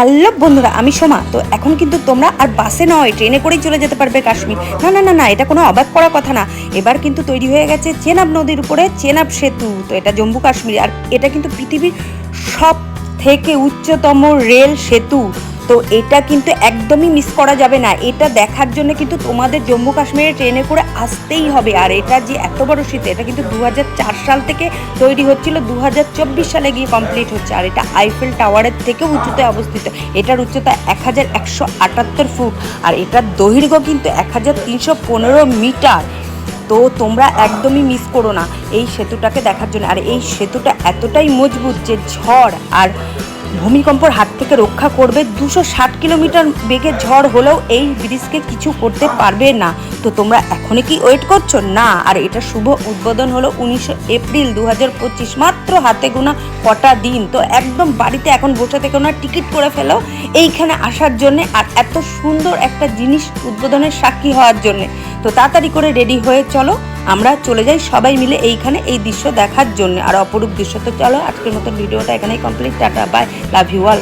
Hello বন্ধুরা, আমি সোমা। তো এখন কিন্তু তোমরা আর বাসে নয়, ট্রেনে করেই চলে যেতে পারবে কাশ্মীর। না না না না, এটা কোনো অবাক করার কথা না। এবার কিন্তু তৈরি হয়ে গেছে চেনাব নদীর উপরে চেনাব সেতু। তো এটা জম্মু কাশ্মীর। আর এটা কিন্তু পৃথিবীর সব থেকে উচ্চতম রেল সেতু। তো এটা কিন্তু একদমই মিস করা যাবে না। এটা দেখার জন্য কিন্তু তোমাদের জম্মু কাশ্মীরে ট্রেনে করে আসতেই হবে। আর এটা যে এত বড় শীত, এটা কিন্তু দু সাল থেকে তৈরি হচ্ছিল দু হাজার চব্বিশ সালে গিয়ে কমপ্লিট হচ্ছে। আর এটা আইফেল টাওয়ারের থেকে উঁচুতে অবস্থিত। এটার উচ্চতা এক হাজার একশো আটাত্তর ফুট। আর এটার দৈর্ঘ্য কিন্তু এক হাজার তিনশো পনেরো মিটার। তো তোমরা একদমই মিস করো না এই সেতুটাকে দেখার জন্য। আর এই সেতুটা এতটাই মজবুত যে ঝড় আর ভূমিকম্পর হাত থেকে রক্ষা করবে দুশো ষাট কিলোমিটার বেগে ঝড় হলেও এই ব্রিজকে কিছু করতে পারবে না। তো তোমরা এখনই কি ওয়েট করছ? না, আর এটা শুভ উদ্বোধন হলো উনিশে এপ্রিল দু হাজার পঁচিশ, মাত্র হাতে গোনা কটা দিন। তো একদম বাড়িতে এখন বসে থেকে না টিকিট করে ফেলো এইখানে আসার জন্যে আর এত সুন্দর একটা জিনিস উদ্বোধনের সাক্ষী হওয়ার জন্যে। তো তাড়াতাড়ি করে রেডি হয়ে চলো। আমরা চলে যাই সবাই মিলে এইখানে এই দৃশ্য দেখার জন্য। আর অপরূপ দৃশ্য তো চলো, আজকের মতো ভিডিওটা এখানেই complete tata bye love you all